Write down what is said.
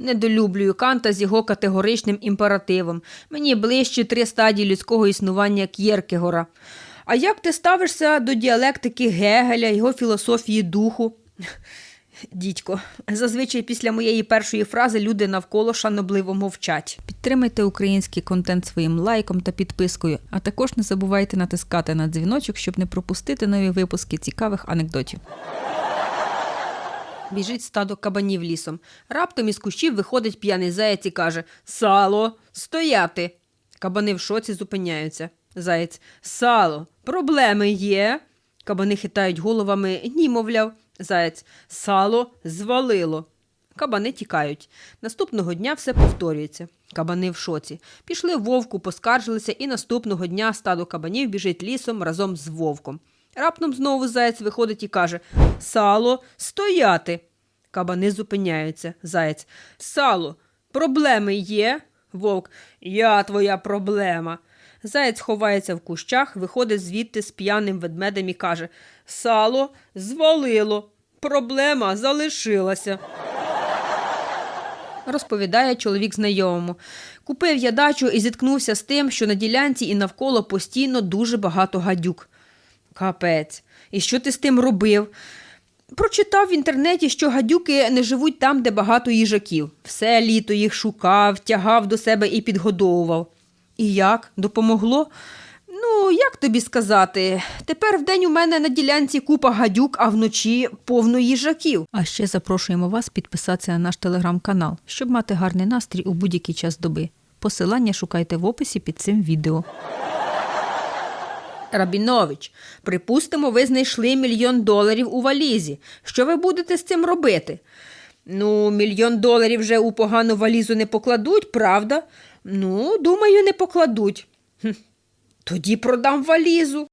Недолюблюю Канта з його категоричним імперативом. Мені ближче три стадії людського існування К'єркегора. А як ти ставишся до діалектики Гегеля, його філософії духу? Дідько, зазвичай після моєї першої фрази люди навколо шанобливо мовчать. Підтримайте український контент своїм лайком та підпискою, а також не забувайте натискати на дзвіночок, щоб не пропустити нові випуски цікавих анекдотів. Біжить стадо кабанів лісом. Раптом із кущів виходить п'яний заєць і каже Сало, стояти. Кабани в шоці зупиняються. Заєць Сало, проблеми є. Кабани хитають головами, ні, мовляв. Заєць Сало звалило. Кабани тікають. Наступного дня все повторюється. Кабани в шоці. Пішли вовку, поскаржилися, і наступного дня стадо кабанів біжить лісом разом з вовком. Раптом знову заєць виходить і каже Сало, стояти. Кабани зупиняються. Заєць. Сало, проблеми є? Вовк. Я твоя проблема. Заєць ховається в кущах, виходить звідти з п'яним ведмедем і каже Сало звалило. Проблема залишилася. Розповідає чоловік знайомому. Купив я дачу і зіткнувся з тим, що на ділянці і навколо постійно дуже багато гадюк. Капець. І що ти з тим робив? Прочитав в інтернеті, що гадюки не живуть там, де багато їжаків. Все літо їх шукав, тягав до себе і підгодовував. І як? Допомогло? Ну, як тобі сказати? Тепер вдень у мене на ділянці купа гадюк, а вночі повно їжаків. А ще запрошуємо вас підписатися на наш телеграм-канал, щоб мати гарний настрій у будь-який час доби. Посилання шукайте в описі під цим відео. Рабінович, припустимо, ви знайшли мільйон доларів у валізі. Що ви будете з цим робити? Ну, мільйон доларів вже у погану валізу не покладуть, правда? Ну, думаю, не покладуть. Хм. Тоді продам валізу.